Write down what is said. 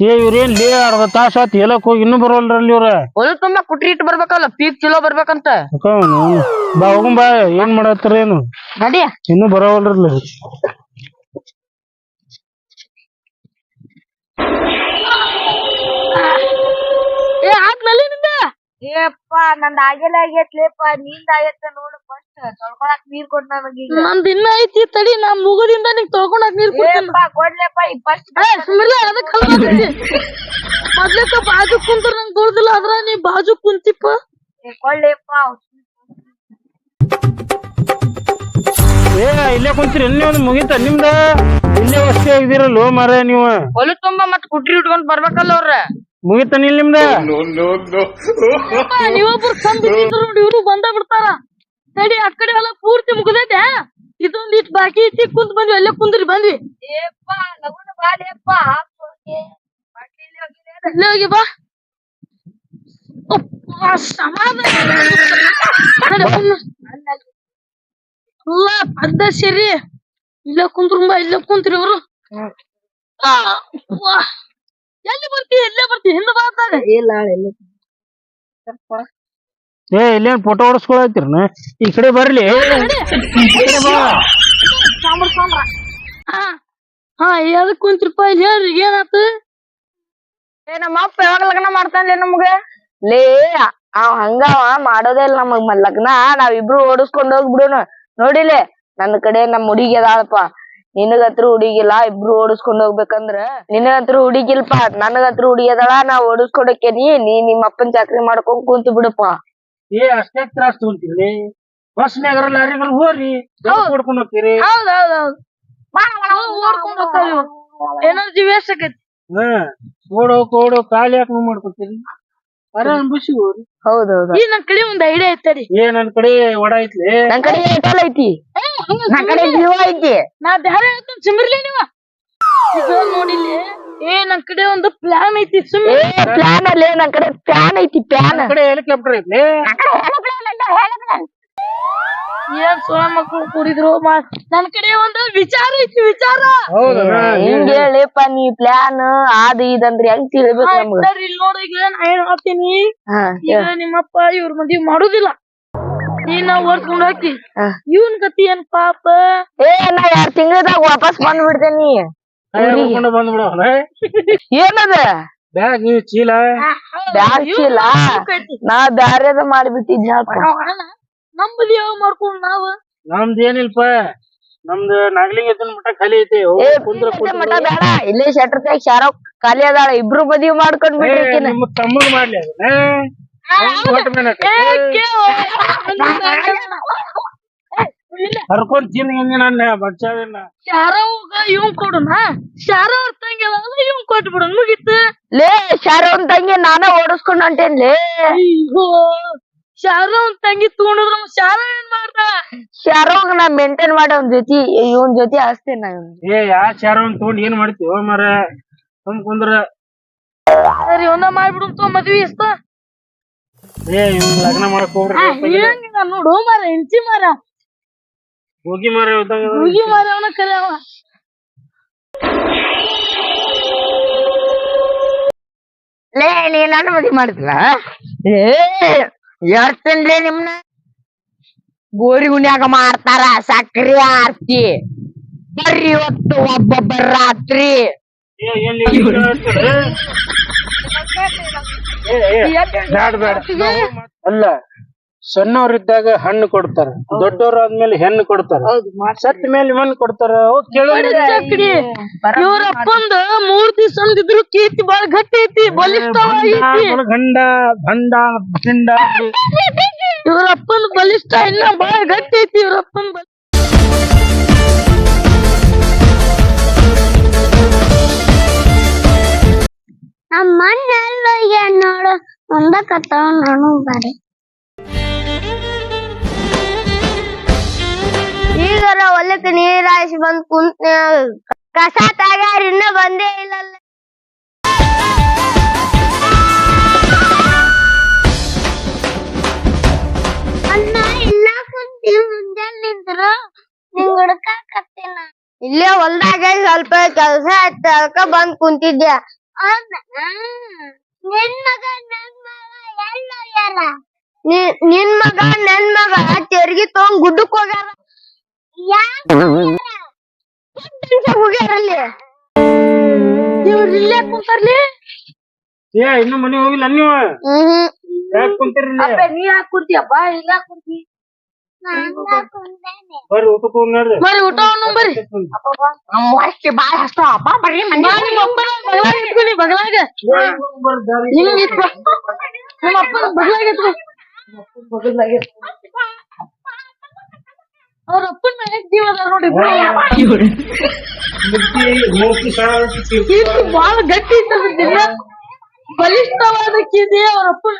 ಏ ಇವ್ರೇನ್ ಲೇ ಅರ್ಧ ತಾಸ ಆತ್ ಹೇಳಕ್ ಹೋಗಿ ಇನ್ನೂ ಬರೋಲ್ರಲ್ಲಿ ಇವ್ರ? ಹೊಲ ತುಂಬಾ ಕುಟ್ರಿ ಇಟ್ಟು ಬರ್ಬೇಕಲ್ಲ ಪೀಕ್ ಚಲೋ ಬರ್ಬೇಕಂತ. ಬಾ ಹೋಗಂ ಬಾ ಏನ್ ಮಾಡತ್ತಾರ ಏನು? ನಡಿ. ಇನ್ನೂ ಬರೋಲ್ರಲ್ಲಿ ಏ ಆದ್ಮೇಲೆ ಏಪ್ಪ ನಂದ್ ಆಗಿಲ್ಲ ಆಗೈತ್ಲೇಪ್ಪ ನಿಂದ ಆಗೈತೆ ನೋಡು ಫಸ್ಟ್ ತೊಳ್ಕೊಳಕ್ ನೀರ್ ಕೊಡ್ ನನಗೆ ನಂದ್ ಇನ್ನ ಐತಿ ತಡಿ ನಾ ಮುಗುದಿಂದ ನಿಂಗ್ ತೊಳ್ಕೊಂಡಾಕ್ ನೀರ್ ಕೊಡ್ತೀನಿ. ಏಪ್ಪಾ ಕೊಡ್ಲೇಪ್ಪ ಈ ಫಸ್ಟ್ ಏ ಸುಮ್ಮಿಲ್ಲ ಅದಕ್ಕೆ ಮೊದ್ಲಕ್ಕ ಬಾಜು ಕುಂತ್ರ ನಂಗ್ ದೊಡ್ದಿಲ್ಲ ಅದ್ರ ನೀ ಬಾಜು ಕುಂತಿಪ್ಪ. ಕೊಳ್ಳೇಪ್ಪ ಏ ಇಲ್ಲೇ ಕುಂತೀರಿ ಇನ್ನೇ ಒಂದು ಮುಗಿತ? ನಿಮ್ದ? ಇಲ್ಲೇ ವಸ್ತಿ ಆಗಿದಿರಲ್ಲ ಮಾರ ನೀವು. ಹೊಲ ತುಂಬಾ ಮತ್ ಕುಟ್ರಿ ಇಟ್ಕೊಂಡ್ ಬರ್ಬೇಕಲ್ಲ ಅವ್ರ ಮುಗಿತಾನ ಇಲ್ಲಿ ನಿಮ್ದ? ನೀವೊಬ್ರು ನೋಡಿ ಇವ್ರು ಬಂದ ಬಿಡ್ತಾರ. ತಡಿ ಆ ಕಡೆ ಎಲ್ಲ ಪೂರ್ತಿ ಮುಗಿದೈತೆ ಇದೊಂದ್ ಇಟ್ ಬಾಕಿ ಐತಿ ಕುಂತ್ ಬಂದ್ವಿ ಅಲ್ಲೇ ಕುಂದ್ರಿ ಬಂದ್ವಿ. ಏಪ್ಪ ಲಗುನ ಬಾಲೇಪ್ಪ ಅಲ್ಲೇ ಹೋಗಿ ಬಾ. ಅಲ್ಲ ಪದ್ದ ಸರಿ. ಇಲ್ಲೇ ಕುಂತ್ರು ಬಾ ಇಲ್ಲೇ ಕುಂತ್ರಿ ಇವ್ರು. ಎಲ್ಲಿ ಬರ್ತಿ ಎಲ್ಲೇ ಹಿಂದ ಬಾತಾಗ ಇಲ್ಲ ಏ ಇಲ್ಲೇನ್ ಫೋಟೋ ಹೊಡಸ್ಕೊಳತ್ತೀರನ ಈ ಕಡೆ ಬರ್ಲಿ ಈ ಕಡೆ ಬಾ. ಹಾ ಹಾ ಎದಕ್ ಕುಂತ್ರಿಪ್ಪ ಇಲ್ಲಿ ಹೇಳ್ರಿ ಏನಾತು ಏ ನಮ್ಮ ಅಪ್ಪ ಯಾವಾಗ ಲಗ್ನ ಮಾಡ್ತಾನ್ಲೇ ನಮ್ಗ ಲೇ ಅವ್ ಹಂಗವ ಮಾಡೋದೇ ಇಲ್ಲ ನಮಗ್ ಮ- ಲಗ್ನ ನಾವಿಬ್ರು ಓಡಿಸ್ಕೊಂಡ್ ಹೋಗ್ಬಿಡುನು ನೋಡಿಲೆ ನನ್ನ ಕಡೆ ನಮ್ ಹುಡುಗಿ ಅದಾಳಪ್ಪ ನಿನಗತ್ರ ಹುಡುಗಿಲ್ಲ ಇಬ್ರು ಓಡಿಸ್ಕೊಂಡ್ ಹೋಗ್ಬೇಕಂದ್ರ? ನಿನಗತ್ರ ಹುಡುಗಿಲ್ಪ ನನಗತ್ರ ಹುಡುಗಿ ಅದಾಳ ನಾ ಓಡಿಸ್ಕೊಡಕ್ಕೇನಿ ನೀ ನಿಮ್ಮ ಅಪ್ಪನ್ ಚಾಕ್ರಿ ಮಾಡ್ಕೊಂಡ್ ಕುಂತು ಬಿಡಪ್ಪ. ಏ ಅಷ್ಟೇ ತ್ರಾಸ್ ತಗೊಂತೀರಿ? ಬಸ್ ಲಾರಿಗಳು ಹೋರಿ ಹೋಗ್ತೀರಿ? ಓಡ್ಕೊಂಡ್ ಹೋಗ್ತಾವ. ಎನರ್ಜಿ ವೇಸ್ಟ್ ಆಕೈತಿ ಹಾ. ಓಡೋ ಓಡೋ ಖಾಲಿ ಯಾಕೆ ಮಾಡ್ಕೊತೀರಿ? ಹೌದೌದು. ಈ ನನ್ ಕಡೆ ಒಂದ್ ಐಡಿಯಾ ಐತರಿ ಏ ನನ್ ಕಡೆ ಒಡ ಐತ್ಲಿ. ನನ್ ಕಡೆ ಏಟಲ್ ಐತಿ. ಏ, ನನ್ ಕಡೆ. ಜೀವ ಐತಿ. ನಾ ಬ್ಯಾರೆ ಹೇಳ್ತೀನಿ ಸುಮ್ಮಿರ್ಲಿ ನೀವ. ನೋಡಿಲ್ಲಿ ಏ ನನ್ ಕಡೆ ಒಂದು ಪ್ಲಾನ್ ಐತಿ ಏ ಸುಮ್ಮನೆ ಪ್ಲಾನ್ ಅಲ್ಲೇ ನನ್ ಕಡೆ ಪ್ಯಾನ್ ಐತಿ ಪ್ಯಾನ್ ನನ್ ಕಡೆ ಹೆಲಿಕಾಪ್ಟರ್ ಐತ್ಲಿ. ಏನ್ ಸೋಳ ಮಕ್ಳು ಕೂಡಿದ್ರು ನನ್ ಕಡೆ ಒಂದು ವಿಚಾರ ಐತಿ ವಿಚಾರ. ಹೌದಾ? ಹಿಂಗ್ ಹೇಳಿಪ್ಪ ನೀ ಪ್ಲಾನ್ ಅದ್ ಇದಂದ್ರೆ ಹೆಂಗ್ ತಿಳ್ಬೇಕು ನಮ್ಗ? ಸರಿ ಇಲ್ಲಿ ನೋಡಿ ಈಗ ನಾ ಏನ್ ಹೇಳ್ತೀನಿ? ಈಗ ನಿಮ್ಮಪ್ಪ ಇವ್ರ ಮದ್ವಿ ಮಾಡುದಿಲ್ಲ. ನೀನ ಓಡ್ಸ್ಕೊಂಡ್ ಹೋಗಿ. ಇವನ್ ಗತಿ ಏನ್ ಪಾಪ? ಏ ನಾ ಎರಡ್ ತಿಂಗಳದಾಗ ವಾಪಸ್ ಬಂದ್ ಬಿಡ್ತೇನಿ ಏನದ? ಬ್ಯಾಗ್ ನೀವು ಚೀಲ? ಬ್ಯಾಗ್ ಚೀಲ? ನಾ ಬ್ಯಾರೇದ ಮಾಡಿಬಿಟ್ಟಿದ್ನ ನಮ್ ಯಾವ ಮಾಡ್ಕೊಂಡ್ ನಾವ್? ನಮ್ದು ಏನಿಲ್ಪ ನಮ್ದು ನಾಗ್ಲಿಂಗೇತನ ಮಠ ಖಾಲಿ ಐತಿ. ಏ ಹೋಗ್ ಕುಂದ್ರ ಪ್ರೀತಿ ಮಠ ಬೇಡ ಇಲ್ಲೇ ಶೆಟ್ರ್ ಕೈ ಶಾರೋಕ್ ಖಾಲಿ ಅದಾಳ ಇಬ್ರು ಮದ್ವಿ ಮಾಡ್ಕೊಂಡ್ ಬಿಟ್ಟಿರ್ತೀನಿ ನಿಮ್ಮ ತಮ್ಮಗ್ ಮಾಡ್ಲಿ ಅದನ್ನ ಅವ್ನ್ ಹೊಟ್ಟ ಮೇಲೆ ಹಾಕಿ. ನನ್ನ ಶಾರವ್ಗ ಇವ್ನ್ ಕೊಡುನ? ಶಾರ ಅವ್ರ ತಂಗಿ ಅದಾವಲ್ಲ ಇವ್ನ್ ಕೊಟ್ಟು ಲೇ ಶಾರೋನ್ ತಂಗಿ ನಾನ ಓಡಿಸ್ಕೊಂಡ್ ಹೊಂಟೇನ್ಲೇ. ಅಯ್ಯೋ ಶಾರ ಅವ್ನ್ ತಂಗಿ ತಗೊಂಡಿದ್ರ ಶಾರ ಏನ್ ಮಾಡ್ದ? ಶಾರೋಗ್ ನಾ ಮೇಂಟೈನ್ ಮಾಡಿ ಅವ್ನ ಜೊತೆ ಇವನ್ ಜೊತೆ ಹಚ್ತೇನೆ ನಾ ಇವ್ನ್. ಏ ಯಾ ಚಾರ ಒಂದ್ ತಗೊಂಡ್ ಏನ್ ಮಾಡ್ತೀವ ಮರ ಸುಮ್ ಕುಂದ್ರ. ಸರಿ ಒಂದ ಮಾಡ್ಬಿಡು ತೋ ಮದ್ವಿ ಇಷ್ಟ ಏ ಇವ್ನ್ ಲಗ್ನ ಮಾಡಕ್ ಹೋಗ್ರಿ ಹೆಂಗ ನೋಡು ಮಾರ ಇಂಚಿ ಮಾರ ಹೋಗಿ ಮರ ಇದ್ದಂಗ ಮಾರ ಅವನ ಕರೆಯವ ಲೇ ನೀ ನನ್ನ ಮದ್ವಿ ಏ ಎಷ್ಟನ್ಲೇ ನಿಮ್ನ? ಗೋರಿ ಗುಣ್ಯಾಗ ಮಾಡ್ತಾರ ಸಕ್ರಿ ಆರ್ತಿ. ಬರ್ರಿ ಇವತ್ತು ಒಬ್ಬೊಬ್ಬ ರಾತ್ರಿ. ಅಲ್ಲ. ಸಣ್ಣವ್ರಿದ್ದಾಗ ಹಣ್ಣು ಕೊಡ್ತಾರ. ದೊಡ್ಡವ್ರ ಆದ್ಮೇಲೆ ಹೆಣ್ಣು ಕೊಡ್ತಾರ. ಸತ್ ಮೇಲೆ ಮಣ್ಣು ಕೊಡ್ತಾರ. ಇವ್ರಪ್ಪಂದ ಇವ್ರ ಅಪ್ಪಂದ ಮೂರ್ ದಿವಸ ಅಂದಿದ್ರು ಕೀರ್ತಿ ಬಾಳ ಗಟ್ಟಿ ಐತಿ ಬಲಿಷ್ಠಂಡ ಇವ್ರಪ್ಪಂದ ಗಂಡ ಭಂಡ ಭಿಂಡ ಇವ್ರ ಅಪ್ಪಂದ ಬಲಿಷ್ಠ ಇನ್ನ ಬಾಳ ಗಟ್ಟಿ ಐತಿ ಇವ್ರ ಅಪ್ಪಂದ ನಮ್ಮ ನೋಡು ಕತ್ತ ನಾನು ಬಾರಿ. ಈಗರ ನೀರಾಯ್ಸಿ ಬಂದ್ ಕುಂತ ಕಸ ತಗ್ಯಾರ ಇನ್ನ ಬಂದೇ ಇಲ್ಲಲ್ಲ. ಅಣ್ಣ ಇಲ್ಲ ಕುಂತಿ ಮುಂಜಾನೆ ನಿಂತ್ರು ನಿಂಗ್ ಹುಡ್ಕಾಕತ್ತೀನಿ ಇಲ್ಲೇ ಹೊಲ್ದಾಗ ಸ್ವಲ್ಪ ಕೆಲ್ಸ ಆಯ್ತ ಅದಕ್ಕ ಬಂದ್ ಕುಂತಿದ್ದೆ. ನಿನ್ ಮಗ, ನನ್ ಮಗ, ಎಲ್ಲ ತೆರಿಗೆ ತಗೊಂಡ್ ಗುಡ್ಡಕ್ ಹೋಗ್ಯಾರ. ಇಲ್ಲೇ ಕುಂತಾರ್ಲಿ ಏ ಇನ್ನು ಮನೆ ಹೋಗಿಲ್ಲ ನೀವು? ಹ್ಮ್ ಯಾಕೆ ಕುಂತೀರಿ ಇಲ್ಲಿ? ಅಪ್ಪ ನೀ ಯಾಕೆ ಕುಂತಿಯಪ್ಪ ಇಲ್ಲ ಕುಂತಿ? ಬರ್ರಿ ಊಟಕ್ಕೆ ಹೋಗಿ ನೋಡ್ರಿ. ಬರ್ರಿ ಊಟ ಉಣ್ಣು ಬರ್ರಿ ಅಷ್ಟೇ ಬಾಳ ಹಸ್ತ. ಅಪ್ಪ ಬರ್ರಿ ಮನೆ ಬಾ ನಿಮ್ಮ ಅಪ್ಪನ ಬಗಲಾಗ ಇಟ್ಕೊಳ್ಳಿ ಬಗಲಾಗ ಅವ್ರ ಅಪ್ಪನ ಮೇಲೆ ಜೀವ ಅದ ನೋಡಿ. ಬಾಳ ಗಟ್ಟಿ ಇತ್ತು ಬಲಿಷ್ಠವಾದ ಕೀರ್ತಿ ಅವ್ರ ಅಪ್ಪನ